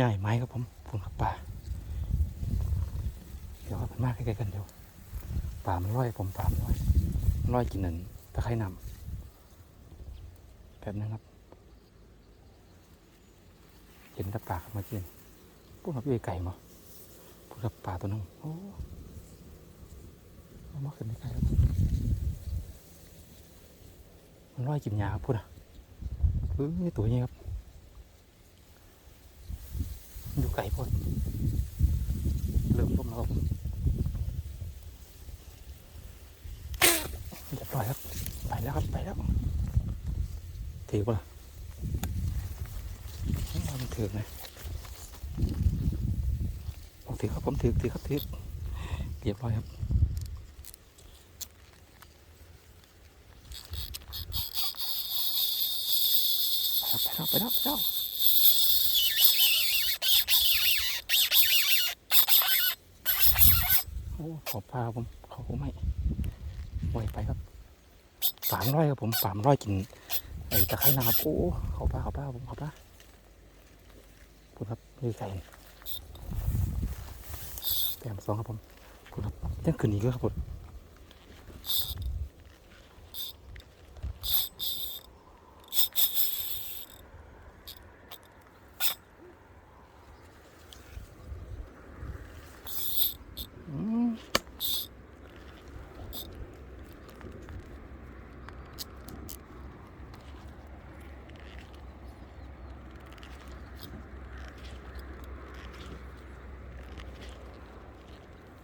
ง่ายไหมครับผมผมครับป่าเดี๋ยวมันมากใกล้ๆกันเดี๋ยวป่ามันร้อยผมป่ามันร้อยมันร้อยกินนั่นตะไคร่นำแบบนั้นครับเห็นตะป่าครับเมื่อกี้พวกครับพี่ไก่มาพวกครับป่าตัวนึงโอ้มาขึ้นไม่ไกลครับมันร้อยกินยาครับพูดอะเออนี่ตัวนี้ครับมันอยู่ ไกลพอดเริ่มร่มแล้วครับเรียบร้อยครับ ไปแล้วครับ ไปแล้วถือป่ะล่ะเอามันถือไหมผมถือครับผมถือถือครับถือเรียบร้อยครับไปแล้วไปแล้วไปแล้ว อ้ขอบพาผมขอผมไม่ไหวไปครับสามร้อยครับผมสามร้อยกินไอ้ตะไคร้นะครับโอ้ขอบ้าขอบ้าผมขอบ้าคุณครับมีไก่แต้มสองครับผมคุณครับยังขึ้นอีกด้วครับผมอืม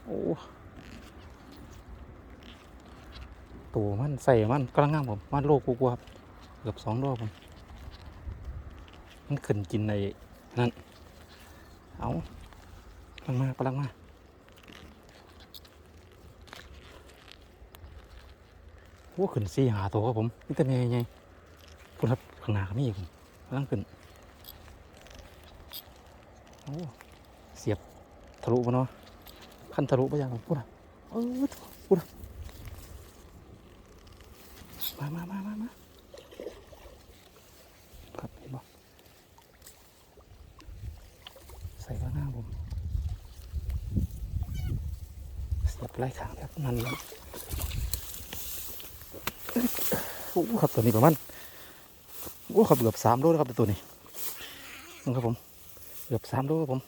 โอ้ตัวมันใส่มันกำลังงามผมมันโลกูกว่าครับเกือบสองโลผมมันขึ้นกินในนั่นเอากำลังมากำลังมาโอ้ขึ้นสี่หาตัวครับผมนี่แต่เมียไงคุณครับข้างหน้าก็มีอีกผมกำลังขึ้นโอ้เสียบทะลุปะเนาะ ขันทะลุไปยังพูดอะเออพูดอะมามามามามาครับเห็นบอกใส่ข้างหน้าผมเสียบไล่ขางครับนั่นเลยโอ้ครับตัวนี้ประมาณโอ้ครับเกือบสามโลแล้วครับตัวนี้นี่ครับผมเกือบสามโลครับผม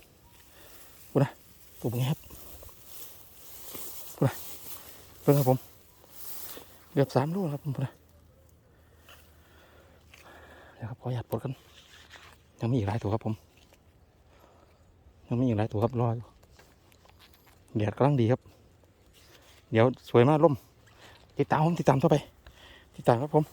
กูนะตัวเป็นไงครับ เพิ่งครับผมเกือบสามลูกครับผมนะเดี๋ยวครับขอหยัดปลดกันยังมีอีกหลายตัวครับผม ยังมีอีกหลายตัวครับรออยู่แดดกำลังดีครับ เดี๋ยวสวยมากล่มติดตามผมติดตามต่อไป ติดตามครับผม